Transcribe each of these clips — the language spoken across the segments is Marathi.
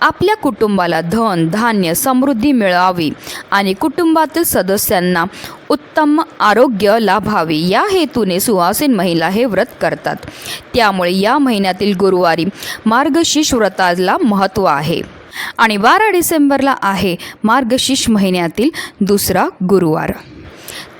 आपल्या कुटुंबाला धन धान्य समृद्धी मिळावी आणि कुटुंबातील सदस्यांना उत्तम आरोग्य लाभावे. या हेतूने सुहासीन महिला हे व्रत करतात. त्यामुळे या महिन्यातील गुरुवारी मार्गशीर्ष व्रताला महत्त्व आहे. आणि बारा डिसेंबरला आहे मार्गशीर्ष महिन्यातील दुसरा गुरुवार.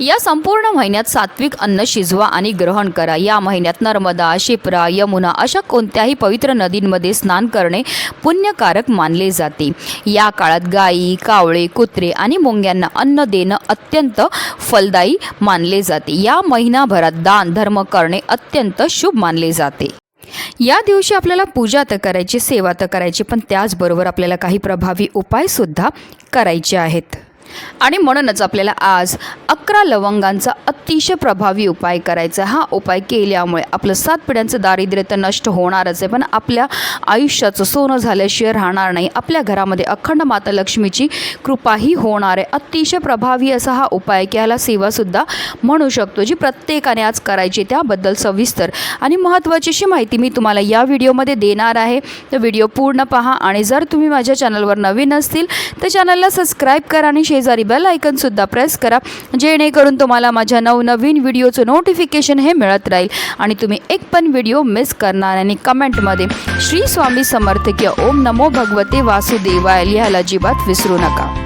या संपूर्ण महिन्यात सात्विक अन्न शिजवा आणि ग्रहण करा. या महिन्यात नर्मदा शिप्रा यमुना अशा कोणत्याही पवित्र नदींमध्ये स्नान करणे पुण्यकारक मानले जाते. या काळात गायी कावळे कुत्रे आणि मुंग्यांना अन्न देणं अत्यंत फलदायी मानले जाते. या महिनाभरात दान धर्म करणे अत्यंत शुभ मानले जाते. या दिवशी आपल्याला पूजा तर करायची सेवा तर करायची पण त्याचबरोबर आपल्याला काही प्रभावी उपायसुद्धा करायचे आहेत. आणि म्हणूनच आपल्याला आज अकरा लवंगांचा अतिशय प्रभावी उपाय करायचा हा उपाय केल्यामुळे आपलं सात पिढ्यांचं दारिद्र्य तर नष्ट होणारच आहे. पण आपल्या आयुष्याचं सोनं झाल्याशिवाय राहणार नाही. आपल्या घरामध्ये अखंड माता लक्ष्मीची कृपाही होणार आहे. अतिशय प्रभावी असा हा उपाय की ह्याला सेवासुद्धा म्हणू शकतो जी प्रत्येकाने आज करायची त्याबद्दल सविस्तर आणि महत्त्वाची अशी माहिती मी तुम्हाला या व्हिडिओमध्ये देणार आहे. तर व्हिडिओ पूर्ण पहा आणि जर तुम्ही माझ्या चॅनलवर नवीन असतील तर चॅनलला सबस्क्राईब करा आणि शेजारी बेल आयकनसुद्धा प्रेस करा जेणेकरून तुम्हाला माझ्या नवनवीन व्हिडिओचं नोटिफिकेशन हे मिळत राहील. आणि तुम्ही एक पण व्हिडिओ मिस करणार आणि कमेंटमध्ये श्री स्वामी समर्थ किंवा ओम नमो भगवते वासुदेवाय लिहायला अजिबात विसरू नका.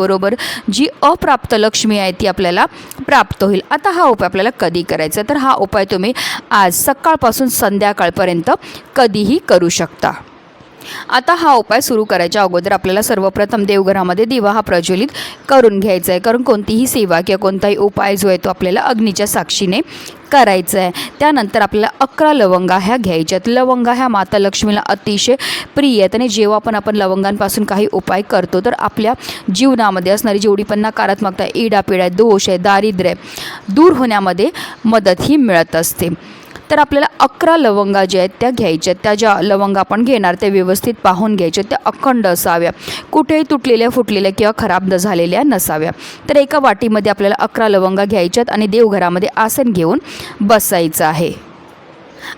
त्याचबरोबर जी अप्राप्त लक्ष्मी आहे ती आपल्याला प्राप्त होईल. आता हा उपाय आपल्याला कधी करायचा? तर हा उपाय तुम्ही आज सकाळपासून संध्याकाळपर्यंत कधीही करू शकता. आता हा उपाय सुरू करायच्या अगोदर आपल्याला सर्वप्रथम देवघरामध्ये दिवा हा प्रज्वलित करून घ्यायचा आहे. कारण कोणतीही सेवा किंवा कोणताही उपाय जो आहे तो आपल्याला अग्नीच्या साक्षीने करायचं आहे. त्यानंतर आपल्याला अकरा लवंगा ह्या घ्यायच्यात लवंगा ह्या माता लक्ष्मीला अतिशय प्रिय आहेत. आणि जेव्हा पण आपण लवंगांपासून काही उपाय करतो तर आपल्या जीवनामध्ये असणारी जेवढी पण नकारात्मकता इडापिडा दोष आहे दारिद्र्य आहे, दूर होण्यामध्ये मदत ही मिळत असते. तर आपल्याला अकरा लवंगा ज्या आहेत त्या घ्यायच्या आहेत. त्या ज्या लवंगा आपण घेणार त्या व्यवस्थित पाहून घ्यायच्या त्या अखंड असाव्या. कुठेही तुटलेल्या फुटलेल्या किंवा खराब न झालेल्या नसाव्या. तर एका वाटीमध्ये आपल्याला अकरा लवंगा घ्यायच्यात आणि देवघरामध्ये आसन घेऊन बसायचं आहे.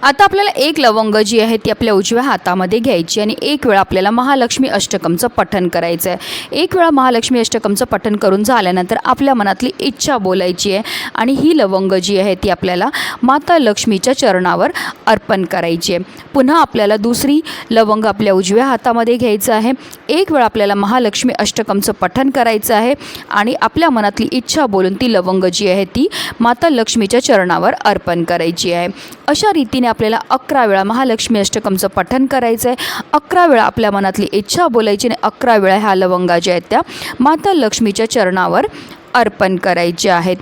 आता आपल्याला एक लवंग जी आहे ती आपल्या उजव्या हातामध्ये घ्यायची आणि एक वेळा आपल्याला महालक्ष्मी अष्टकमचं पठण करायचं आहे एक वेळा महालक्ष्मी अष्टकमचं पठण करून झाल्यानंतर आपल्या मनातली इच्छा बोलायची आहे आणि ही लवंग जी आहे ती आपल्याला माता लक्ष्मीच्या चरणावर अर्पण करायची आहे. पुन्हा आपल्याला दुसरी लवंग आपल्या उजव्या हातामध्ये घ्यायचं आहे. एक वेळा आपल्याला महालक्ष्मी अष्टकमचं पठण करायचं आहे आणि आपल्या मनातली इच्छा बोलून ती लवंग जी आहे ती माता लक्ष्मीच्या चरणावर अर्पण करायची आहे. अशा रीती रीतीने आपल्याला अकरा वेळा महालक्ष्मी अष्टकमचं पठन करायचं आहे अकरा वेळा आपल्या मनातली इच्छा बोलायची आणि अकरा वेळा ह्या लवंगा ज्या आहेत त्या माता लक्ष्मीच्या चरणावर अर्पण करायचे आहेत.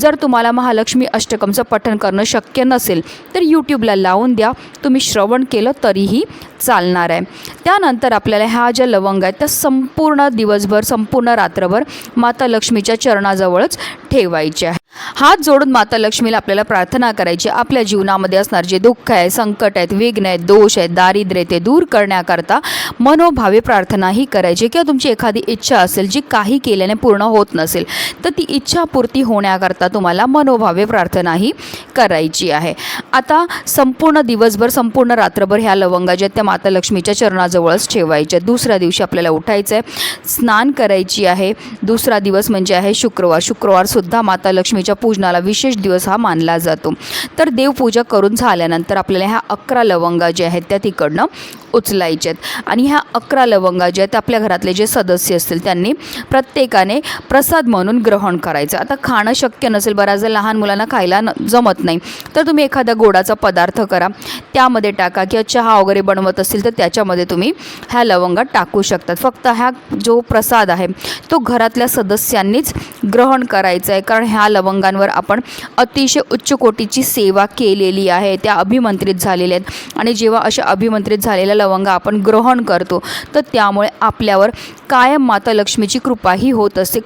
जर तुम्हाला महालक्ष्मी अष्टकमचं पठण करणं शक्य नसेल तर यूट्यूबला लावून द्या. तुम्ही श्रवण केलं तरीही चालणार आहे. त्यानंतर आपल्याला ह्या ज्या लवंग आहेत त्या संपूर्ण दिवसभर संपूर्ण रात्रभर माता लक्ष्मीच्या चरणाजवळच ठेवायच्या आहे हात जोडून माता लक्ष्मीला आपल्याला प्रार्थना करायची. आपल्या जीवनामध्ये असणार जे दुःख आहे संकट आहेत विघ्न आहेत दोष आहेत दारिद्र्य ते दूर करण्याकरता मनोभावे प्रार्थनाही करायची. किंवा तुमची एखादी इच्छा असेल जी काही केल्याने पूर्ण होत नसेल तर ती इच्छापूर्ती होण्याकरता तुम्हाला मनोभावे प्रार्थनाही करायची आहे. आता संपूर्ण दिवसभर संपूर्ण रात्रभर ह्या लवंगा ज्या त्या माता लक्ष्मीच्या चरणाजवळच ठेवायच्या. दुसऱ्या दिवशी आपल्याला उठायचं आहे स्नान करायची आहे. दुसरा दिवस म्हणजे आहे शुक्रवार. शुक्रवारसुद्धा माता लक्ष्मी लक्ष्मीच्या पूजनाला विशेष दिवस हा मानला जातो. तर देवपूजा करून झाल्यानंतर आपल्याला ह्या अकरा लवंगा ज्या आहेत त्या तिकडनं उचलायच्या आहेत आणि ह्या अकरा लवंगा ज्या आहेत आपल्या घरातले जे सदस्य असतील त्यांनी प्रत्येकाने प्रसाद म्हणून ग्रहण करायचं. आता खाणं शक्य नसेल बऱ्याचदा लहान मुलांना खायला न जमत नाही. तर तुम्ही एखादा गोडाचा पदार्थ करा त्यामध्ये टाका किंवा चहा वगैरे बनवत असतील तर त्याच्यामध्ये तुम्ही ह्या लवंगा टाकू शकतात. फक्त ह्या जो प्रसाद आहे तो घरातल्या सदस्यांनीच ग्रहण करायचा आहे. कारण ह्या अंगांवर आपण अतिशय उच्च कोटीची सेवा केलेली आहे त्या अभिमंत्रित झालेल्या आहेत. आणि जेव्हा अशा अभिमंत्रित झालेल्या लवंगा आपण ग्रहण करतो तर त्यामुळे आपल्यावर कायम माता लक्ष्मीची कृपाही होत असते.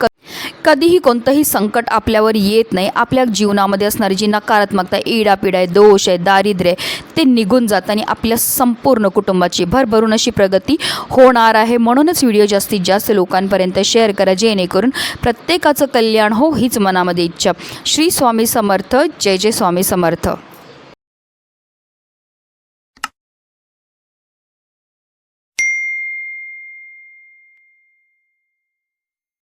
कधीही कोणतंही संकट आपल्यावर येत नाही. आपल्या जीवनामध्ये असणारी जी नकारात्मकता इडापिडा आहे दोष आहे दारिद्र्य आहे ते निघून जातं आणि आपल्या संपूर्ण कुटुंबाची भरभरून अशी प्रगती होणार आहे. म्हणूनच व्हिडिओ जास्तीत जास्त लोकांपर्यंत शेअर करा जेणेकरून प्रत्येकाचं कल्याण हो हीच मनामध्ये इच्छा. श्री स्वामी समर्थ. जय जय स्वामी समर्थ.